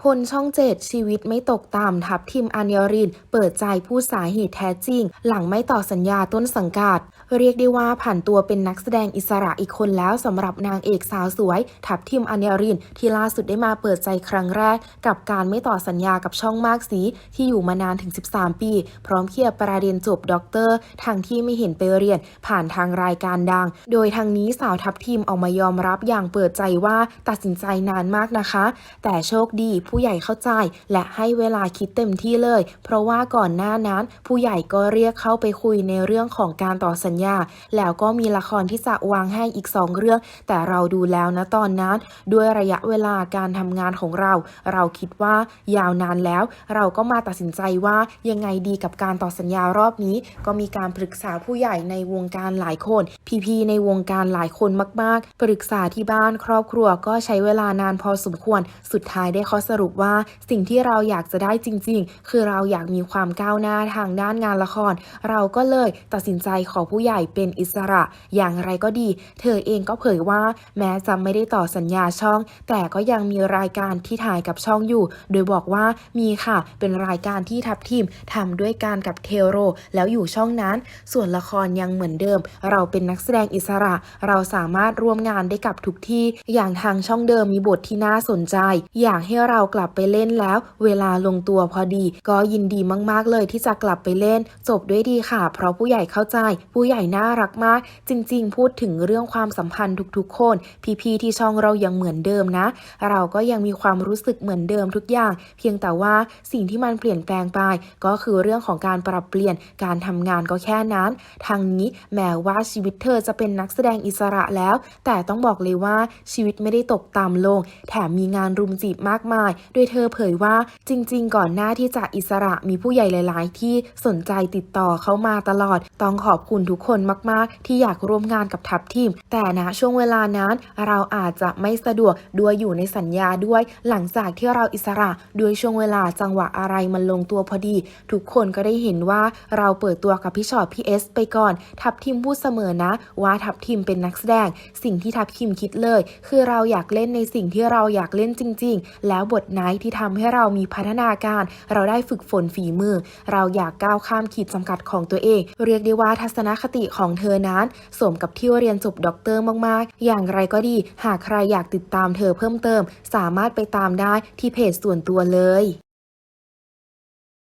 พลช่องเจ็ดชีวิตไม่ตกต่ำทับทิมอัญญริน เปิดใจพูดสาเหตุแท้จริง หลังไม่ต่อสัญญาต้นสังกัด เรียกได้ว่าผ่านตัวเป็นนักแสดงอิสระอีกคนแล้วสำหรับนางเอกสาวสวย ทับทิมอัญญริน ที่ล่าสุดได้มาเปิดใจครั้งแรก กับการไม่ต่อสัญญากับช่องมากสี ที่อยู่มานานถึง 13 ปี พร้อมเคลียร์ประเด็นจบด็อกเตอร์ทางที่ไม่เห็นไปเรียน ผ่านทางรายการดัง โดยทางนี้สาวทับทิมออกมายอมรับอย่างเปิดใจว่าตัดสินใจนานมากนะคะ แต่โชคดีผู้ใหญ่เข้าใจ และให้เวลาคิดเต็มที่เลย เพราะว่าก่อนหน้านั้น ผู้ใหญ่ก็เรียกเข้าไปคุยในเรื่องของการต่อสัญญา แล้วก็มีละครที่จะวางให้อีกสองเรื่อง แต่เราดูแล้วนะตอนนั้น ด้วยระยะเวลาการทำงานของเรา เราคิดว่ายาวนานแล้ว เราก็มาตัดสินใจว่ายังไงดีกับการต่อสัญญารอบนี้ ก็มีการปรึกษาผู้ใหญ่ในวงการหลายคน พีๆในวงการหลายคนมาก ๆ ปรึกษาที่บ้านครอบครัวก็ใช้เวลานานพอสมควร สุดท้ายได้ข้อสรุปว่าสิ่งที่เราอยากจะได้จริง ๆ คือเราอยากมีความก้าวหน้าทางด้านงานละคร เราก็เลยตัดสินใจขอผู้ใหญ่เป็นอิสระ อย่างไรก็ดี เธอเองก็เผยว่า แม้จะไม่ได้ต่อสัญญาช่อง แต่ก็ยังมีรายการที่ถ่ายกับช่องอยู่ โดยบอกว่ามีค่ะ เป็นรายการที่ทับทีมทำด้วยการกับเทโร แล้วอยู่ช่องนั้น ส่วนละครยังเหมือนเดิม เราเป็นนักแสดงอิสระ เราสามารถร่วมงานได้กับทุกที่ อย่างทางช่องเดิมมีบทที่น่าสนใจ อยากให้เรากลับไปเล่นแล้ว เวลาลงตัวพอดี ก็ยินดีมากๆเลยที่จะกลับไปเล่น จบด้วยดีค่ะ เพราะผู้ใหญ่เข้าใจ ผู้ใหญ่น่ารักมาก จริง ๆ พูดถึงเรื่องความสัมพันธ์ทุกๆ คน พี่ๆที่ช่องเรายังเหมือนเดิมนะ เราก็ยังมีความรู้สึกเหมือนเดิมทุกอย่าง เพียงแต่ว่าสิ่งที่มันเปลี่ยนแปลงไป ก็คือเรื่องของการปรับเปลี่ยนการทำงานก็แค่นั้น ทางนี้แม้ว่าชีวิตเธอจะเป็นนักแสดงอิสระแล้ว แต่ต้องบอกเลยว่าชีวิตไม่ได้ตกต่ำลง แถมมีงานรุมจีบมากมายโดยเธอเผยว่าจริง ๆ ก่อนหน้าที่จะอิสระมีผู้ใหญ่หลาย ๆ ที่สนใจติดต่อเข้ามาตลอด ต้องขอบคุณทุกคนมาก ๆ ที่อยากร่วมงานกับทัพทีม แต่ณช่วงเวลานั้นเราอาจจะไม่สะดวกด้วยอยู่ในสัญญาด้วย หลังจากที่เราอิสระด้วยช่วงเวลาจังหวะอะไรมันลงตัวพอดี ทุกคนก็ได้เห็นว่าเราเปิดตัวกับพี่ชอตพี่เอสไปก่อน ทัพทีมพูดเสมอนะ ว่าทัพทีมเป็นนักแสดง สิ่งที่ทัพทีมคิดเลย คือเราอยากเล่นในสิ่งที่เราอยากเล่นจริง ๆ แล้วบทไหนที่ทำให้เรามีพัฒนาการ เราได้ฝึกฝนฝีมือ เราอยากก้าวข้ามขีดจำกัดของตัวเอง เรียกได้ว่าทัศนคติของเธอนั้นสมกับที่เรียนจบด็อกเตอร์มากๆ อย่างไรก็ดี หากใครอยากติดตามเธอเพิ่มเติม สามารถไปตามได้ที่เพจส่วนตัวเลย